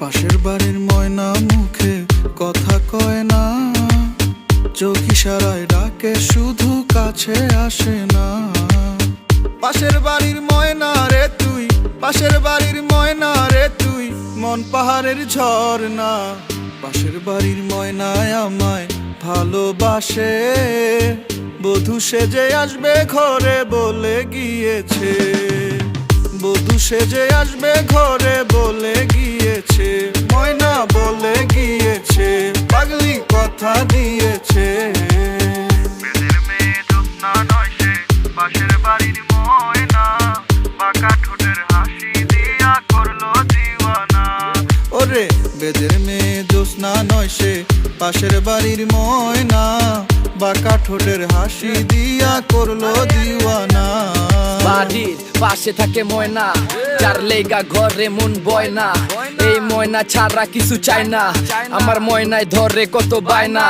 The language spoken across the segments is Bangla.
বাড়ির ময়না মুখে কথা কয় না। চোখ ইশারায় ডাকে, শুধু কাছে আসে না। পাশের বাড়ির ময়না রে তুই, পাশের বাড়ির ময়না রে তুই, মন পাহাড়ের ঝর্ণা। পাশের বাড়ির ময়নায় আমায় ভালোবাসে, বধূ সেজে আসবে ঘরে বলে গিয়েছে। সেজে আসবে ঘরে বলে গিয়েছে ময়না বলে গিয়েছে পাগলি কথা দিয়েছে। পাশের বাড়ির ময়না ঠোঁটের হাসি দিয়া করল দিওয়ানা ওরে বেদের মেয়ে জ্যোৎস্না নয় সে পাশের বাড়ির ময়না বাঁকা ঠোঁটের হাসি দিয়া করল দিওয়ানা বাড়ির পাশে থাকে ময়না। যার লেগা ঘরে মন বয় না। এই ময়না ছাড়া কিছু চাই না। আমার ময়নায় ধরে কত বায়না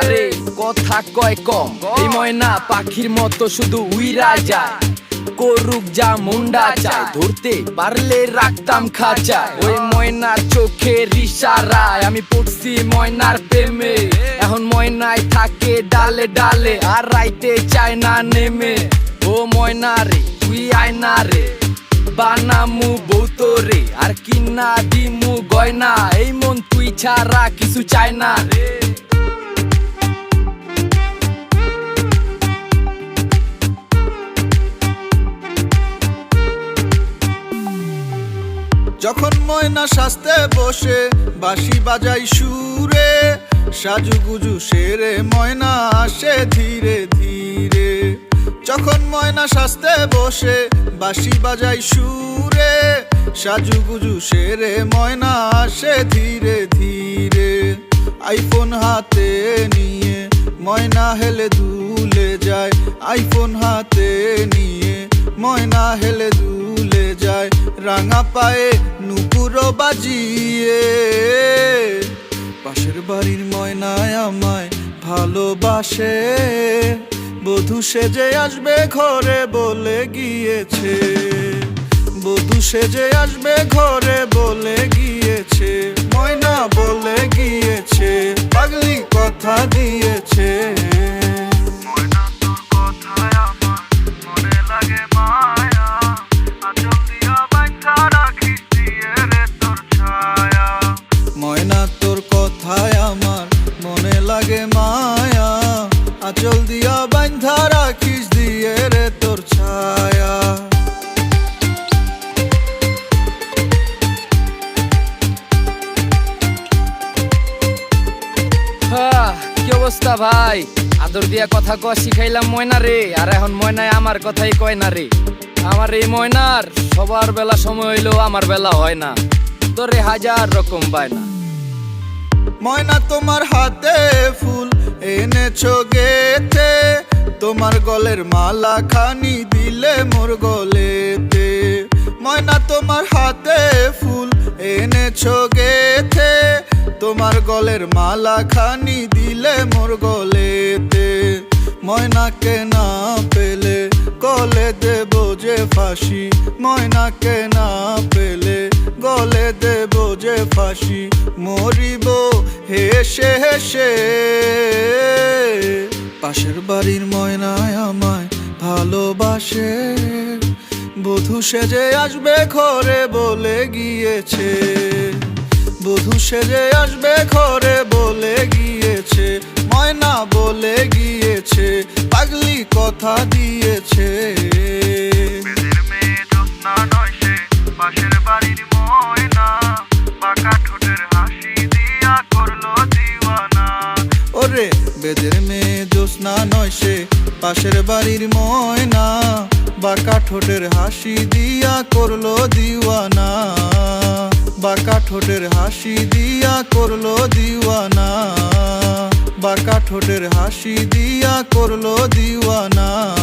আরে, কথা কয় কম। এই ময়না পাখির মতো শুধু উইরা যায়। করুক যা মুন্ডা চায়। ধরতে পারলে রাখতাম খাঁচা ওই ময়নার চোখের ইশারায় আমি পড়ছি ময়নার প্রেমে। এখন ময়নায় থাকে ডালে ডালে আর রাইতে চায় না নেমে। ও ময়না রে, তুই আয়না রে। বানামু বৌতরে, আর কিনা দিমু গয়না। এই মন তুই ছাড়া কিছু চায় না রে। যখন ময়না সাজতে বসে, বাঁশি বাজাই সুরে, সাজুগুজু সেরে ময়না আসে ধীরে ধীরে। যখন ময়না সাজতে বসে, বাঁশি বাজাই সুরে, সাজুগুজু সেরে ময়না আসে ধীরে ধীরে। আইফোন হাতে নিয়ে ময়না হেলে দুলে যায় আইফোন হাতে নিয়ে ময়না হেলে দুলে যায়, রাঙা পায়ে নুপুরো বাজিয়ে। পাশের বাড়ির ময়নায় আমায় ভালোবাসে। বধূ সেজে আসবে ঘরে বলে গিয়েছে। বধু সেজে আসবে ঘরে বলে গিয়েছে। ময়না বলে গিয়েছে দিয়া বান্ধা রাখিস দিয়ে রে তোর ছায়া। কি অবস্থা ভাই? আদর দিয়া কথা কয় শিখাইলাম ময়না রে, আর এখন ময়নায় আমার কথাই কয় না রে। আমার এই ময়নার সবার বেলা সময় হইলেও আমার বেলা হয় না। তোরে হাজার রকম বায়না। ময়না তোমার হাতে ফুল এনেছো গেতে তোমার গলের মালা খানি দিলে মোর গলেতে। ময়না তোমার হাতে ফুল এনেছো গেতে তোমার গলের মালা খানি দিলে মোর গলেতে। ময়নাকে না পেলে গলে দেব যে ফাঁসি। ময়নাকে না পেলে গলে দেব যে ফাঁসি মরিব, হেসে হেসে। পাশের বাড়ির ময়নায় আমায় ভালোবাসে। বধূ সেজে আসবে ঘরে বলে গিয়েছে। বধূ সেজে আসবে ঘরে বলে গিয়েছে। ময়না বলে গিয়েছে, পাগলি কথা দিয়েছে। ওরে বেদের মেয়ে জ্যোৎস্না নয় সে, পাশের বাড়ির ময়না। বাঁকা ঠোঁটের হাসি দিয়া করল দিওয়ানা। বাঁকা ঠোঁটের হাসি দিয়া করল দিওয়ানা। বাঁকা ঠোঁটের হাসি দিয়া করল দিওয়ানা।